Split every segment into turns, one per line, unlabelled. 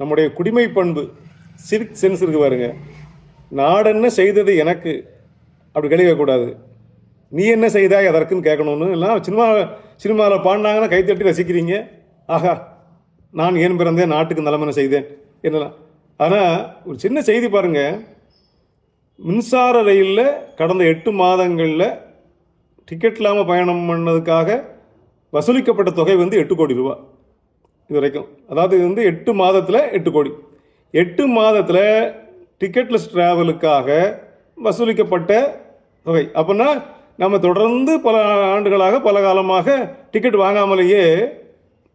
நம்முடைய குடிமை பண்பு சிவிக் சென்ஸ் இருக்கு பாருங்க. நாடென்ன செய்தது எனக்கு? அப்படி கேள்வி கேட்கக்கூடாது. நீ என்ன செய்தாய் அதற்குன்னு கேட்கணும்னு? எல்லாம் சினிமா சினிமாவில் பாடினாங்கன்னா கைத்தட்டி ரசிக்கிறீங்க. ஆஹா நான் ஏன் பிறந்தேன்? நாட்டுக்கு நலமென செய்தேன்? என்னலாம் ஆனால் ஒரு சின்ன செய்தி பாருங்க. மின்சார ரயிலில் கடந்த எட்டு மாதங்களில் டிக்கெட் இல்லாமல் பயணம் பண்ணதுக்காக வசூலிக்கப்பட்ட தொகை வந்து எட்டு கோடி ரூபா இது வரைக்கும். அதாவது இது வந்து எட்டு மாதத்தில் எட்டு கோடி. எட்டு மாதத்தில் டிக்கெட்லெஸ் ட்ராவலுக்காக வசூலிக்கப்பட்ட தொகை. அப்படின்னா நம்ம தொடர்ந்து பல ஆண்டுகளாக பல காலமாக டிக்கெட் வாங்காமலேயே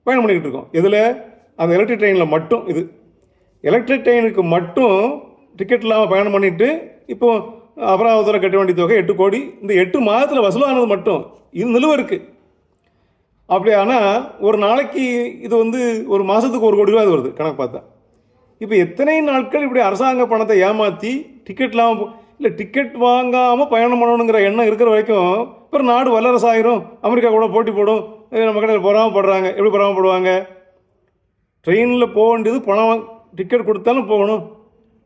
பயணம் பண்ணிக்கிட்டு இருக்கோம். இதில் அந்த எலக்ட்ரிக் ட்ரெயினில் மட்டும் இது. எலக்ட்ரிக் ட்ரெயினுக்கு மட்டும் டிக்கெட் இல்லாமல் பயணம் பண்ணிட்டு இப்போது அபராதத்தில் கட்ட வேண்டிய தொகை எட்டு கோடி. இந்த எட்டு மாதத்தில் வசூலானது மட்டும். இது நிலுவை இருக்குது அப்படி ஆனால் ஒரு நாளைக்கு இது வந்து ஒரு மாதத்துக்கு ஒரு கோடி ரூபா வருது கணக்கு பார்த்தா. இப்போ எத்தனை நாட்கள் இப்படி அரசாங்க பணத்தை ஏமாற்றி டிக்கெட் இல்லாமல் இல்லை டிக்கெட் வாங்காமல் பயணம் பண்ணணுங்கிற எண்ணம் இருக்கிற வரைக்கும் அப்புறம் நாடு வல்லரசு ஆகிரும் அமெரிக்கா கூட போட்டி போடும் நம்ம கடையில் பொறாமப்படுறாங்க எப்படி பொறாமப்படுவாங்க? ட்ரெயினில் போக வேண்டியது பணம் டிக்கெட் கொடுத்தாலும் போகணும்.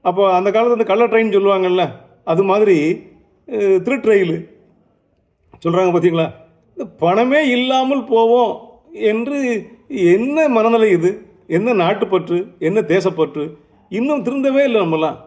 அப்போ அந்த காலத்துல இந்த கள்ள ட்ரெயின் சொல்லுவாங்கல்ல அது மாதிரி திருட்ரெயில் சொல்கிறாங்க பார்த்தீங்களா பணமே இல்லாமல் போவோம் என்று என்ன மனநிலை இது? என்ன நாட்டுப்பற்று? என்ன தேசப்பற்று? இன்னும் திருந்தவே இல்லை நம்மலாம்